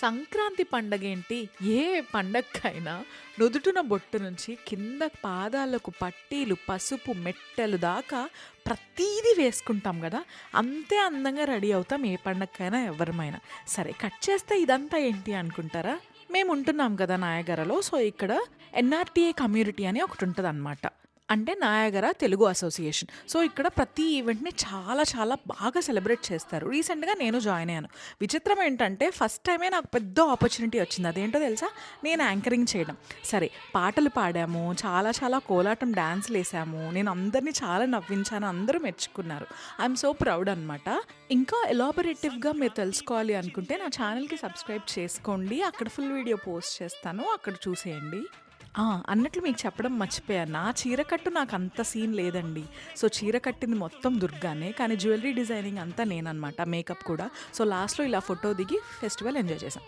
సంక్రాంతి పండగేంటి, ఏ పండగకైనా నుదుటున బొట్టు నుంచి కింద పాదాలకు పట్టీలు, పసుపు, మెట్టెలు దాకా ప్రతీదీ వేసుకుంటాం కదా అంతే అందంగా రెడీ అవుతాం ఏ పండగకైనా ఎవ్వరమైనా. సరే కట్ చేస్తే ఇదంతా ఏంటి అనుకుంటారా? మేము ఉంటున్నాం కదా నాయగరలో. సో, ఇక్కడ ఎన్ఆర్‌టీఏ కమ్యూనిటీ అని ఒకటి ఉంటుంది అనమాట అంటే నాయగర తెలుగు అసోసియేషన్. సో, ఇక్కడ ప్రతి ఈవెంట్‌ని చాలా చాలా బాగా సెలబ్రేట్ చేస్తారు. రీసెంట్‌గా నేను జాయిన్ అయ్యాను. విచిత్రం ఏంటంటే ఫస్ట్ టైమే నాకు పెద్ద ఆపర్చునిటీ వచ్చింది. అదేంటో తెలుసా? నేను యాంకరింగ్ చేయడం. సరే పాటలు పాడాము. చాలా చాలా కోలాటం డాన్స్‌లేసాము. నేను అందరిని చాలా నవ్వించాను. అందరూ మెచ్చుకున్నారు. ఐఎమ్ సో ప్రౌడ్ అనమాట. ఇంకా ఎలాబొరేటివ్‌గా మీరు తెలుసుకోవాలి అనుకుంటే నా ఛానల్కి సబ్స్క్రైబ్ చేసుకోండి. అక్కడ ఫుల్ వీడియో పోస్ట్ చేస్తాను. అక్కడ చూసేయండి. ఆ! అన్నట్లు మీకు చెప్పడం మర్చిపోయాను. నా చీర కట్టు నాకంత సీన్ లేదండి. సో, చీర కట్టింది మొత్తం దుర్గానే. కానీ జ్యువెలరీ డిజైనింగ్ అంతా నేననమాట. మేకప్ కూడా. సో, లాస్ట్‌లో ఇలా ఫోటో దిగి ఫెస్టివల్ ఎంజాయ్ చేశాం.